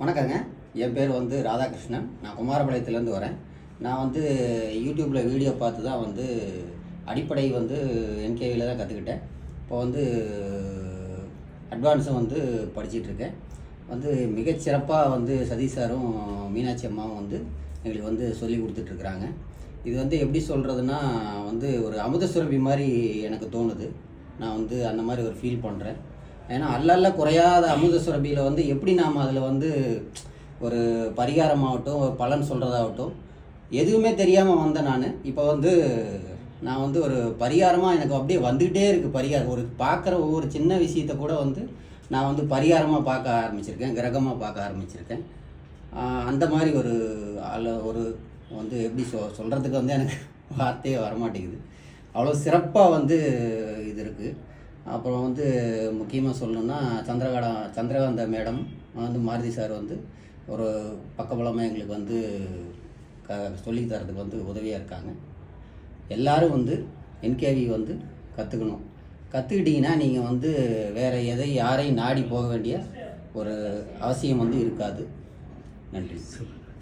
வணக்கங்க. என் பேர் வந்து ராதாகிருஷ்ணன். நான் குமாரபாளையத்துலேருந்து வரேன். நான் வந்து யூடியூப்பில் வீடியோ பார்த்து தான் வந்து அடிப்படை வந்து என்கேவியில் தான் கற்றுக்கிட்டேன் இப்போ வந்து அட்வான்ஸும் வந்து படிச்சிட்ருக்கேன். வந்து மிகச்சிறப்பாக வந்து சதீஷ் சாரும் மீனாட்சி அம்மாவும் வந்து எங்களுக்கு வந்து சொல்லி கொடுத்துட்ருக்குறாங்க. இது வந்து எப்படி சொல்கிறதுனா வந்து ஒரு அமுத சுரபி மாதிரி எனக்கு தோணுது. நான் வந்து அந்த மாதிரி ஒரு ஃபீல் பண்ணுறேன் ஏன்னா அல்லல்ல குறையாத அமுத சுரபியில் வந்து எப்படி நாம் அதில் வந்து ஒரு பரிகாரமாகட்டும் ஒரு பலன் சொல்கிறதாகட்டும் எதுவுமே தெரியாமல் வந்தேன் நான். இப்போ வந்து நான் வந்து ஒரு பரிகாரமாக எனக்கு அப்படியே வந்துக்கிட்டே இருக்குது பரிகாரம் ஒரு பார்க்குற ஒவ்வொரு சின்ன விஷயத்த கூட வந்து நான் வந்து பரிகாரமாக பார்க்க ஆரம்பிச்சிருக்கேன் கிரகமாக பார்க்க ஆரம்பிச்சிருக்கேன். அந்த மாதிரி ஒரு ஆள ஒரு வந்து எப்படி சொ சொல்கிறதுக்கு வந்து எனக்கு வார்த்தையே வரமாட்டேங்குது. அவ்வளோ சிறப்பாக வந்து இது இருக்குது அப்புறம் வந்து முக்கியமாக சொல்லணுன்னா சந்திரகாடா சந்திரகாந்த மேடம் வந்து மாருதி சார் வந்து ஒரு பக்கபலமாக எங்களுக்கு வந்து க சொல்லி தரதுக்கு வந்து உதவியாக இருக்காங்க. எல்லோரும் வந்து என்கேவி வந்து கற்றுக்கணும் கற்றுக்கிட்டிங்கன்னா நீங்கள் வந்து வேறு எதை யாரையும் நாடி போக வேண்டிய ஒரு அவசியம் வந்து இருக்காது. நன்றி.